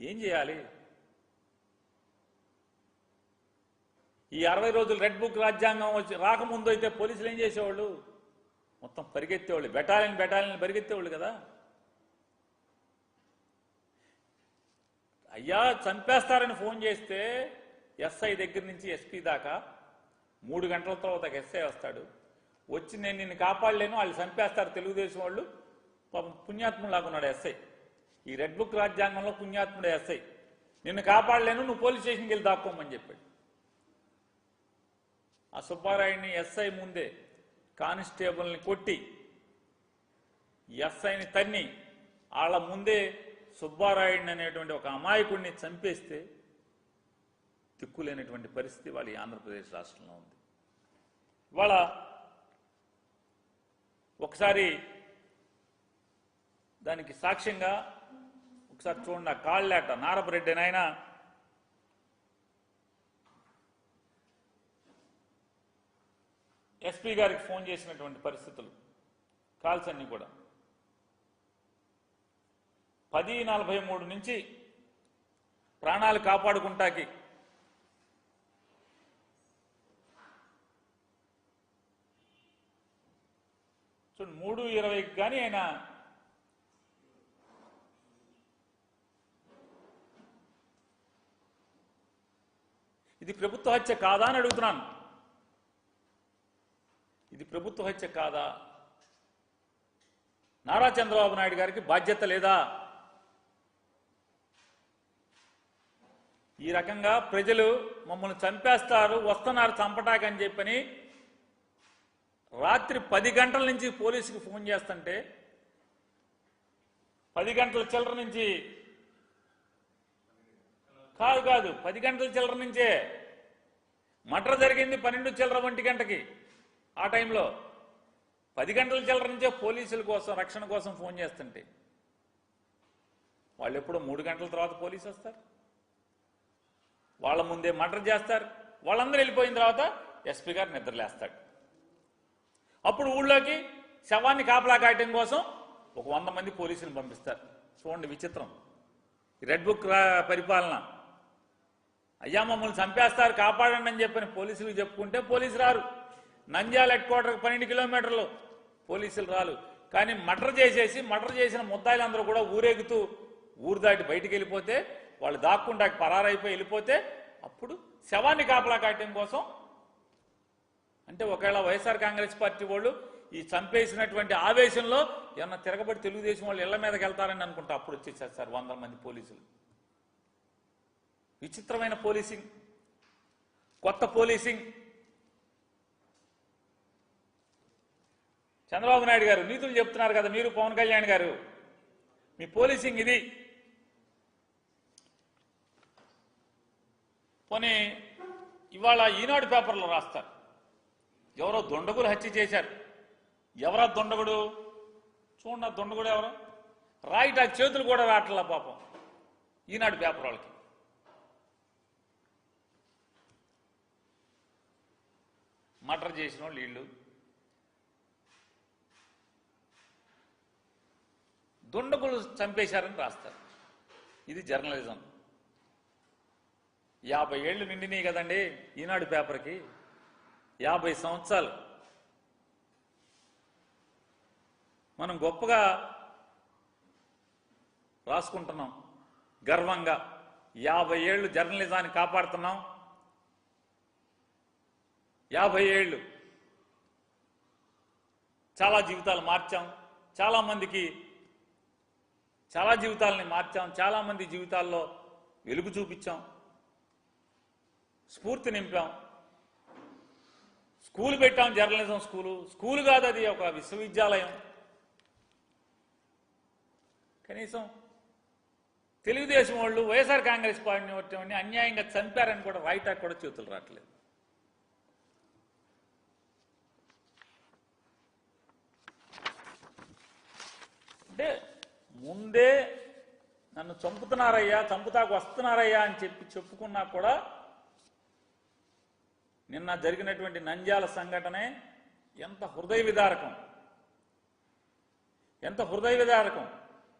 ఏం చేయాలి? ఈ అరవై రోజులు రెడ్ బుక్ రాజ్యాంగం వచ్చి రాకముందు అయితే పోలీసులు ఏం చేసేవాళ్ళు? మొత్తం పరిగెత్తేవాళ్ళు బెటాలియన్ బెటాలియన్ పరిగెత్తేవాళ్ళు కదా. అయ్యా చంపేస్తారని ఫోన్ చేస్తే ఎస్ఐ దగ్గర నుంచి ఎస్పీ దాకా మూడు గంటల తర్వాత ఎస్ఐ వస్తాడు. వచ్చి నేను నిన్ను కాపాడలేను వాళ్ళు చంపేస్తారు తెలుగుదేశం వాళ్ళు. పాపం పుణ్యాత్ములాగా లాగున్నాడు ఎస్ఐ. ఈ రెడ్ బుక్ రాజ్యాంగంలో పుణ్యాత్ముడు ఎస్ఐ. నిన్ను కాపాడలేను నువ్వు పోలీస్ స్టేషన్కి వెళ్ళి దాక్కోమని చెప్పాడు. ఆ సుబ్బారాయుడిని ఎస్ఐ ముందే కానిస్టేబుల్ని కొట్టి ఎస్ఐని తన్ని వాళ్ళ ముందే సుబ్బారాయుడిని అనేటువంటి ఒక అమాయకుడిని చంపేస్తే దిక్కులేనటువంటి పరిస్థితి వాళ్ళ ఈ ఆంధ్రప్రదేశ్ రాష్ట్రంలో ఉంది. ఇవాళ ఒకసారి దానికి సాక్ష్యంగా ఒకసారి చూడండి ఆ కాళ్ళేట నారపరెడ్డి నాయన. ఎస్పీ గారికి ఫోన్ చేసినటువంటి పరిస్థితులు కాల్స్ అన్ని కూడా. పది నలభై మూడు నుంచి ప్రాణాలు కాపాడుకుంటాకి. చూడండి మూడు ఇరవైకి కానీ ఆయన ఇది ప్రభుత్వ హత్య కాదా అని అడుగుతున్నాను. ఇది ప్రభుత్వ హత్య కాదా? నారా చంద్రబాబు నాయుడు గారికి బాధ్యత లేదా? ఈ రకంగా ప్రజలు మమ్మల్ని చంపేస్తారు వస్తున్నారు చంపటాకని చెప్పని రాత్రి పది గంటల నుంచి పోలీసుకి ఫోన్ చేస్తుంటే పది గంటల చిల్లర నుంచి కాదు కాదు. పది గంటల చిల్లర నుంచే. మటర్ జరిగింది పన్నెండు చిల్లర ఒంటి గంటకి ఆ టైంలో. పది గంటల చిల్లర నుంచే పోలీసుల కోసం రక్షణ కోసం ఫోన్ చేస్తుంటే. వాళ్ళు ఎప్పుడో మూడు గంటల తర్వాత పోలీసు వస్తారు. వాళ్ళ ముందే మటర్ చేస్తారు. వాళ్ళందరూ వెళ్ళిపోయిన తర్వాత ఎస్పీ గారు నిద్రలేస్తాడు. అప్పుడు ఊళ్ళోకి శవాన్ని కాపలా కాయటం కోసం ఒక వంద మంది పోలీసులు పంపిస్తారు. చూడండి విచిత్రం. రెడ్ బుక్ పరిపాలన. అయ్యా మమ్మల్ని చంపేస్తారు కాపాడండి అని చెప్పని పోలీసులు చెప్పుకుంటే పోలీసు రారు. నంద్యాల హెడ్ క్వార్టర్కి పన్నెండు కిలోమీటర్లు పోలీసులు రాలు కానీ మటర్ చేసేసి మటర్ చేసిన ముద్దాయిలందరూ కూడా ఊరేగుతూ ఊరు దాటి బయటికి వెళ్ళిపోతే వాళ్ళు దాక్కుండా పరారైపోయి వెళ్ళిపోతే అప్పుడు శవాన్ని కాపలా కాయటం కోసం అంటే ఒకవేళ వైఎస్ఆర్ కాంగ్రెస్ పార్టీ వాళ్ళు ఈ చంపేసినటువంటి ఆవేశంలో ఏమన్నా తిరగబడి తెలుగుదేశం వాళ్ళు ఇళ్ళ మీదకి వెళ్తారని అనుకుంటా అప్పుడు వచ్చేసారు సార్ వందల మంది పోలీసులు. విచిత్రమైన పోలీసింగ్ కొత్త పోలీసింగ్. చంద్రబాబు నాయుడు గారు నీతులు చెప్తున్నారు కదా మీరు పవన్ కళ్యాణ్ గారు. మీ పోలీసింగ్ ఇది. పోనీ ఇవాళ ఈనాడు పేపర్లో రాస్తారు. ఎవరో దొండగులు హత్య చేశారు. ఎవరా దొండగుడు? చూడండి దొండగుడు ఎవరు? రాయిట చేతులు కూడా రావట్లా పాపం. ఈనాడు పేపర్ వాళ్ళకి. మటర్ చేసిన వాళ్ళు వీళ్ళు. దుండగులు చంపేశారని రాస్తారు. ఇది జర్నలిజం. యాభై ఏళ్ళు నిండినాయి కదండి ఈనాడు పేపర్కి. యాభై సంవత్సరాలు. మనం గొప్పగా రాసుకుంటున్నాం. గర్వంగా. యాభై ఏళ్ళు జర్నలిజాన్ని కాపాడుతున్నాం. యాభై ఏళ్ళు. చాలా జీవితాలు మార్చాం. చాలా మందికి చాలా జీవితాలని మార్చాం. చాలామంది జీవితాల్లో వెలుగు చూపించాం. స్ఫూర్తి నింపాం. స్కూల్ పెట్టాం జర్నలిజం స్కూలు. స్కూల్ కాదు అది ఒక విశ్వవిద్యాలయం. కనీసం తెలుగుదేశం వాళ్ళు వైఎస్ఆర్ కాంగ్రెస్ పార్టీ అన్యాయంగా చంపారని కూడా రాయటానికి కూడా చేతులు రావట్లేదు. అంటే ముందే నన్ను చంపుతున్నారయ్యా చంపుతాకు వస్తున్నారయ్యా అని చెప్పి చెప్పుకున్నా కూడా నిన్న జరిగినటువంటి నంద్యాల సంఘటనే ఎంత హృదయ విదారకం. ఎంత హృదయ విదారకం.